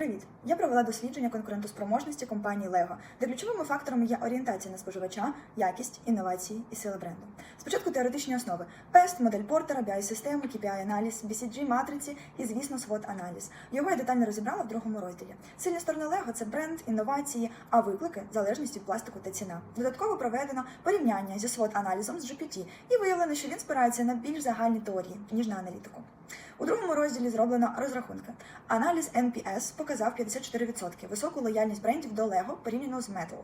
Привіт! Я провела дослідження конкурентоспроможності компанії Lego, де ключовими факторами є орієнтація на споживача, якість, інновації і сила бренду. Спочатку теоретичні основи: PEST, модель Портера, BI-системи, KPI-аналіз, BCG, матриці і, звісно, SWOT-аналіз. Його я детально розібрала в другому розділі. Сильні сторони Lego – це бренд, інновації, а виклики залежність від пластику та ціна. Додатково проведено порівняння зі SWOT-аналізом з GPT і виявлено, що він спирається на більш загальні теорії, ніж на аналітику. У другому розділі зроблено розрахунки. Аналіз NPS показав 54% високу лояльність брендів до Lego порівняно з Metal.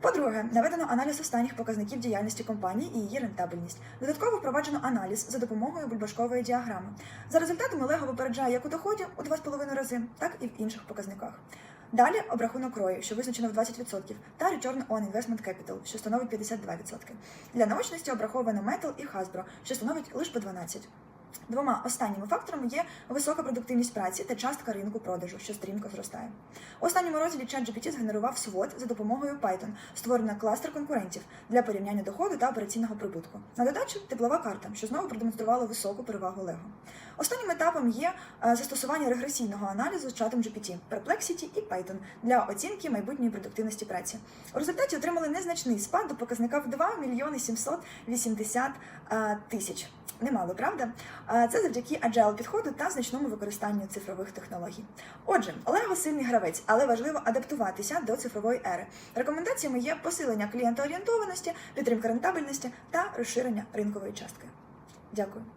По-друге, наведено аналіз останніх показників діяльності компанії і її рентабельність. Додатково впроваджено аналіз за допомогою бульбашкової діаграми. За результатами Lego випереджає як у доході у 2,5 рази, так і в інших показниках. Далі обрахунок ROI, що визначено в 20%, та Return on Investment Capital, що становить 52%. Для наочності обраховано Metal і Hasbro, що становить лише по 12%. Двома останніми факторами є висока продуктивність праці та частка ринку продажу, що стрімко зростає. У останньому розділі ChatGPT згенерував SWOT за допомогою Python, створено кластер конкурентів для порівняння доходу та операційного прибутку. На додачу теплова карта, що знову продемонструвала високу перевагу Lego. Останнім етапом є е, застосування регресійного аналізу з чатом GPT, Perplexity і Python для оцінки майбутньої продуктивності праці. У результаті отримали незначний спад до показника в 2 мільйони 780 е, тисяч. Немало, правда? Це завдяки agile підходу та значному використанню цифрових технологій. Отже, Лего сильний гравець, але важливо адаптуватися до цифрової ери. Рекомендаціями є посилення клієнтоорієнтованості, підтримка рентабельності та розширення ринкової частки. Дякую.